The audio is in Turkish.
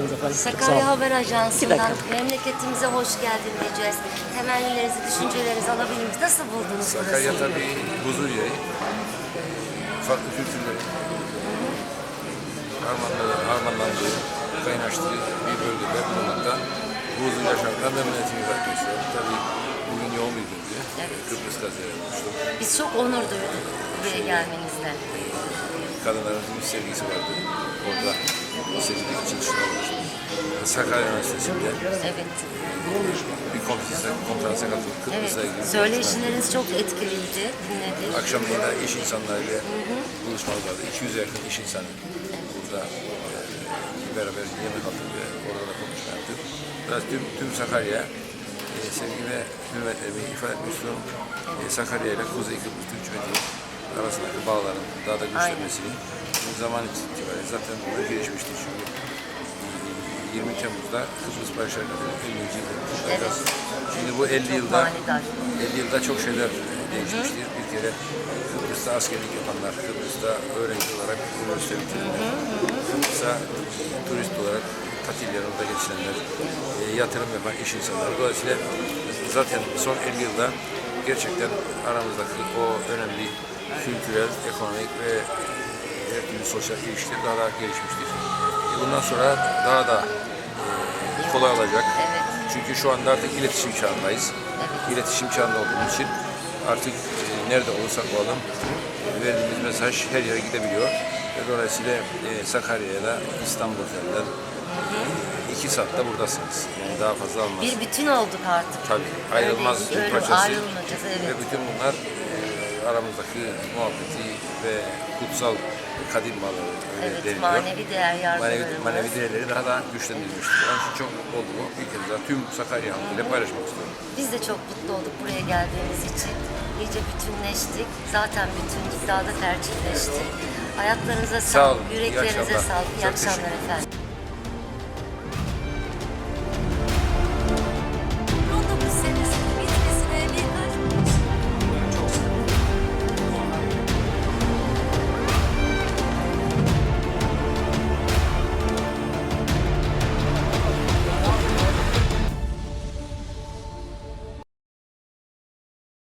efendim. Sağ Sakarya. Haber Ajansı'ndan memleketimize hoş geldin diyeceğiz. Temennilerinizi, düşüncelerinizi alabilir miyiz? Nasıl buldunuz Sakarya burasıyı? tabii huzur yeri. Farklı kültürlerin harmanladığı, harmanlandığı, kaynaştığı bir bölgede bulunmaktan bu huzur yaşamaktan memnuniyetimi istiyorum. Tabii bugün yoğun bir gündü. Evet. Kıbrıs gazeteleri olmuştum. Biz çok onur duyduk buraya gelmenizle. Kadınların bir sergisi vardı. Orada o sergide açılışına olmuştum. Sakarya Üniversitesi'nde Evet. bir konferansa, konferansa katıldık. Evet. Kıbrıs'a ilgili bir konuşma. Söyleşileriniz çok etkiliydi. Dinledik. Akşamleyin de iş insanlarıyla buluşmalar vardı. 200 yakın iş insanı burada e, beraber yemek aldık ve orada da konuşma yaptık. Biraz tüm, tüm Sakarya e, sevgi ve hürmetlerimi ifade etmek istiyorum. E, Sakarya ile Kuzey Kıbrıs Türk Cumhuriyeti arasındaki bağların daha da güçlenmesini bu zaman itibariyle zaten burada gelişmiştir. Çünkü e, 20 Temmuz'da Kıbrıs Barış Harekatı'nın 50. yılını kutlayacağız. Şimdi bu 50 Çok yılda manidar. 50 yılda çok şeyler değişmiştir. Bir kere Kıbrıs'ta askerlik yapanlar, Kıbrıs'ta öğrenci olarak üniversite bitirenler, Kıbrıs'a turist olarak tatil yanında geçirenler, e, yatırım yapan iş insanları. Dolayısıyla zaten son 50 yılda gerçekten aramızdaki o önemli kültürel, ekonomik ve her türlü sosyal ilişkiler daha da gelişmiştir. E, Bundan sonra daha da e, kolay olacak. Çünkü şu anda artık iletişim çağındayız. İletişim çağında olduğumuz için artık e, nerede olursak olalım e, verdiğimiz mesaj her yere gidebiliyor. Ve dolayısıyla e, Sakarya'ya da İstanbul üzerinden e, iki saatte buradasınız. Yani daha fazla almaz. Bir bütün olduk artık. Tabii ayrılmaz bir parçası. ayrılmayacağız, evet. Ve bütün bunlar e, aramızdaki muhabbeti ve kutsal kadim bağları öyle Evet, deniliyor. manevi değer Manevi, manevi değerleri daha da güçlendirilmiştir. Onun için çok mutlu olduğumu bir kez daha tüm Sakarya halkıyla paylaşmak istiyorum. Biz de çok mutlu olduk buraya geldiğimiz için. İyice bütünleştik. Zaten bütündük, daha da tercihleştik. Hayatlarınıza Sağ sağlık, iyi yüreklerinize sağlık. İyi akşamlar efendim.